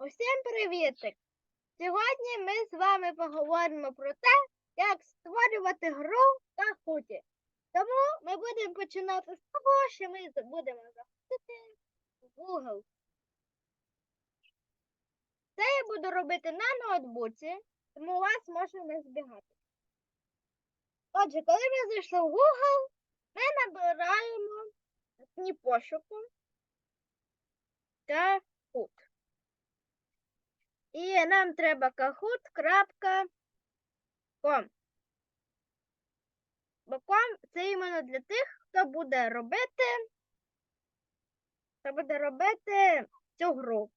Усім привітик! Сьогодні ми з вами поговоримо про те, як створювати гру та хуті. Тому ми будемо починати з того, що ми будемо заходити в Google. Це я буду робити на ноутбуці, тому вас може не збігати. Отже, коли ми зайшли в Google, ми набираємо окні пошуку та хут. І нам треба kahoot.com. Бо com це іменно для тих, хто буде робити, хто буде робити цю гру.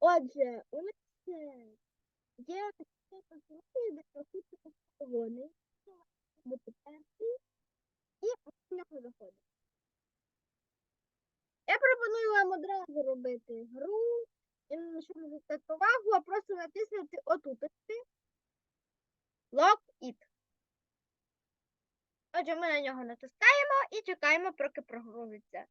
Отже, у нас е, є такі де Kahoot розташований. Бути перший, і в нього заходить. Я пропоную вам одразу робити гру. Щоб не звертати увагу, а просто натиснути отут. Lock it. Отже, ми на нього натискаємо і чекаємо, поки прогрузиться.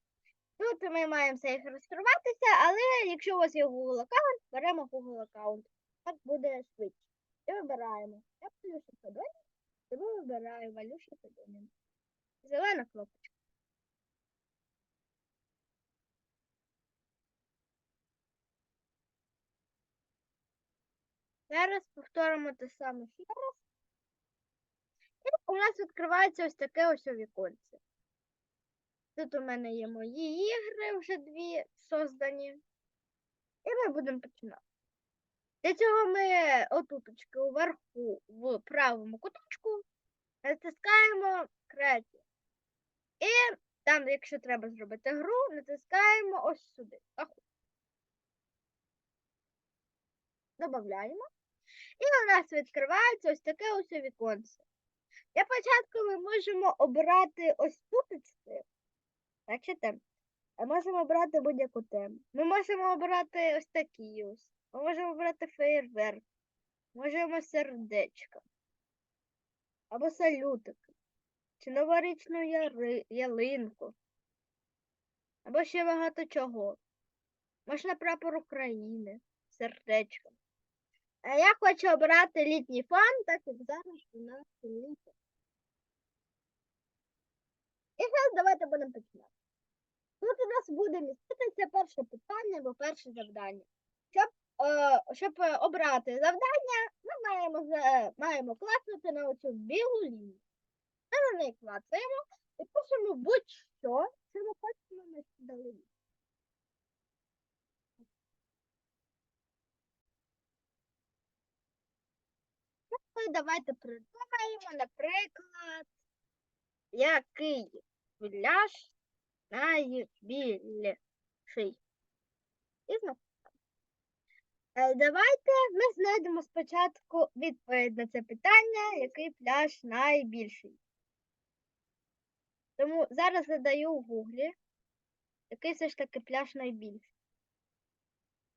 Тут ми маємо все їх реєструватися, але якщо у вас є Google аккаунт, беремо Google аккаунт. Так буде швидше. І вибираємо. Я Валюша Федонін, тому вибираю Валюша Федонін. Зелена кнопочка. Зараз повторимо те саме ще раз. І у нас відкривається ось таке ось віконце. Тут у мене є мої ігри, вже дві создані. І ми будемо починати. Для цього ми отуточки уверху в правому куточку натискаємо Creative. І там, якщо треба зробити гру, натискаємо ось сюди. Kahoot. І у нас відкривається ось таке ось віконце. Для початку ми можемо обрати ось туточки. Бачите? Можемо обрати будь-яку тему. Ми можемо обрати ось такі ось. Ми можемо обрати фейерверк. Можемо сердечко. Або салютики. Чи новорічну яри... ялинку. Або ще багато чого. Можна прапор України. Сердечко. Я хочу обрати літній фан, так як зараз у нас літо. І зараз давайте будемо починати. Тут у нас буде міститися перше питання або перше завдання. Щоб, е, щоб е, обрати завдання, ми маємо, маємо класнути на оцю білу лінію. Ми на неї клацаємо і пишемо будь-що, що ми хочемо на дали. Давайте придумаємо, наприклад, який пляж найбільший. І знову. Е, Давайте ми знайдемо спочатку відповідь на це питання, який пляж найбільший. Тому зараз задаю в гуглі, який все ж таки пляж найбільший.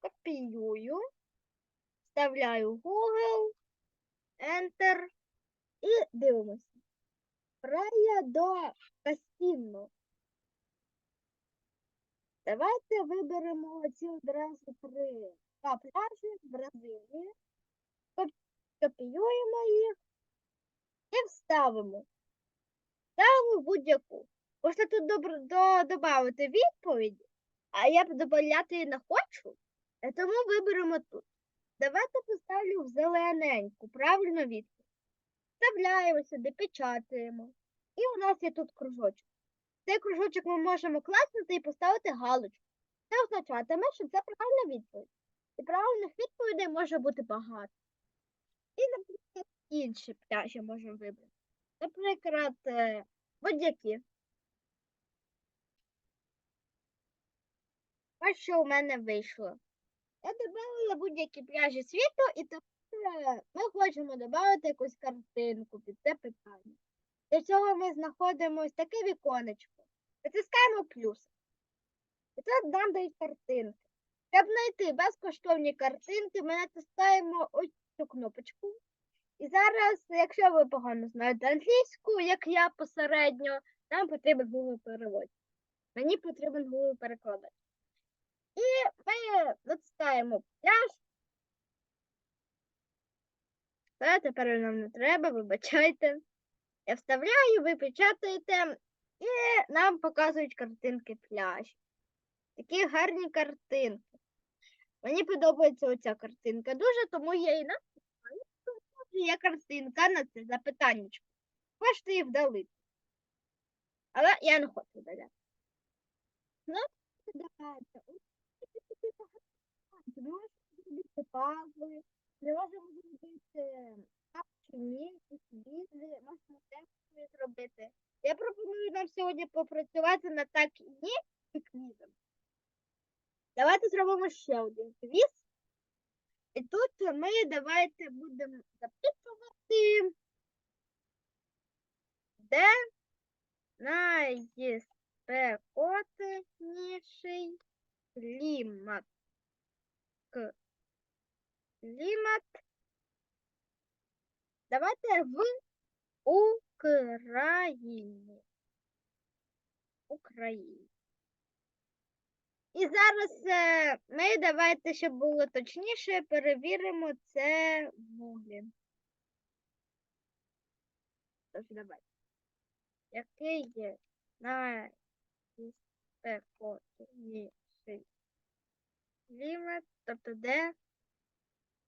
Копіюю, вставляю в Google, Enter і дивимося. Прая до Кастінно. Давайте виберемо ці одразу три два пляжі в Бразилії. Копіюємо їх і вставимо. Ставимо будь-яку. Можна тут додати відповіді, а я б додати не хочу, тому виберемо тут. Зелененьку, правильно відповідь. Вставляємо сюди, печатаємо. І у нас є тут кружочок. Цей кружочок ми можемо класнути і поставити галочку. Це означатиме, що це правильна відповідь. І правильних відповідей може бути багато. І, наприклад, інші пляжі можемо вибрати. Наприклад, е, будь-які. Ось що у мене вийшло. Я додала будь-які пляжі світу, і е, ми хочемо додати якусь картинку під це питання. Для цього ми знаходимо ось таке віконечко. Натискаємо плюс. І тут нам дають картинки. Щоб знайти безкоштовні картинки, ми натискаємо ось цю кнопочку. І зараз, якщо ви погано знаєте англійську, як я посередньо, нам потрібен Google перевод. Мені потрібен Google перекладач. І ми натискаємо пляж. Це тепер нам не треба, вибачайте. Я вставляю, ви печатаєте, і нам показують картинки пляж. Такі гарні картинки. Мені подобається оця картинка дуже, тому я і написала. Є картинка на це запитання. Можете її вдалити. Але я не хочу вдаляти. Ну, давайте. Такі багато. Зробити можемо зробити якісь візи, можна теж зробити. Я пропоную нам сьогодні попрацювати над так і ні і квізом. Давайте зробимо ще один квіз. І тут ми давайте будемо запитувати, де найспекотніший клімат. Клімат. Давайте в Україні. Україні. І зараз е, ми давайте, щоб було точніше, перевіримо це в гуглі. Тож давайте. Який є найспекотніший клімат, тобто де?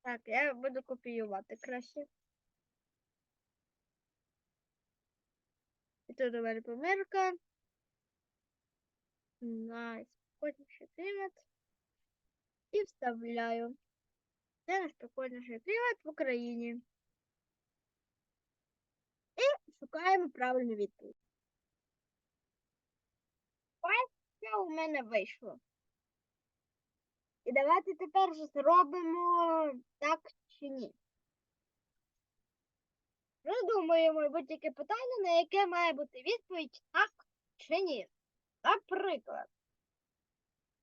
Так, я буду копіювати краще. І тут у мене помилка. Найспекотніший клімат. І вставляю. Це найспекотніший клімат в Україні. І шукаємо правильну відповідь. Ось що у мене вийшло. І давайте тепер же зробимо так чи ні. Роздумуємо будь-яке питання, на яке має бути відповідь так чи ні. Наприклад,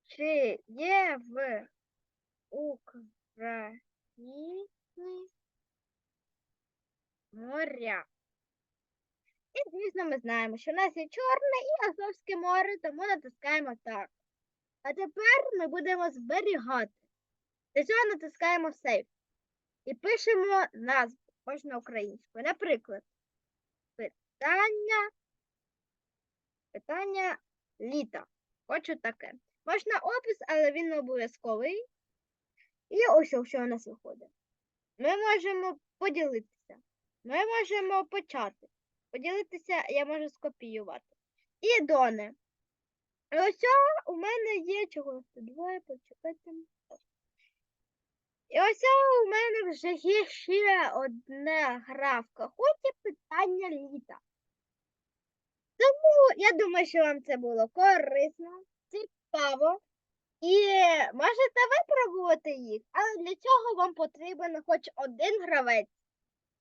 чи є в Україні моря? І, звісно, ми знаємо, що у нас є Чорне і Азовське море, тому натискаємо так. А тепер ми будемо зберігати. Для цього натискаємо Save. І пишемо назву, можна українською. Наприклад, питання, питання літа. Хочу таке. Можна опис, але він не обов'язковий. І ось що, у нас виходить. Ми можемо поділитися. Ми можемо почати. Поділитися я можу скопіювати. І доне. І ось у мене є чого двоє, почекайте. І ось у мене вже є ще одна гравка. Хоч і питання літа. Тому я думаю, що вам це було корисно, цікаво. І можете випробувати їх, але для цього вам потрібен хоч один гравець.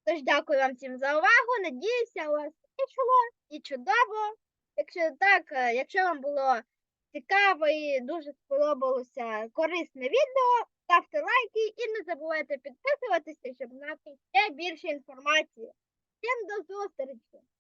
Тож дякую вам всім за увагу. Надіюся, у вас вийшло і чудово. Якщо так, е, якщо вам було цікаво і дуже сподобалося корисне відео, ставте лайки і не забувайте підписуватися, щоб знати ще більше інформації. Всім до зустрічі!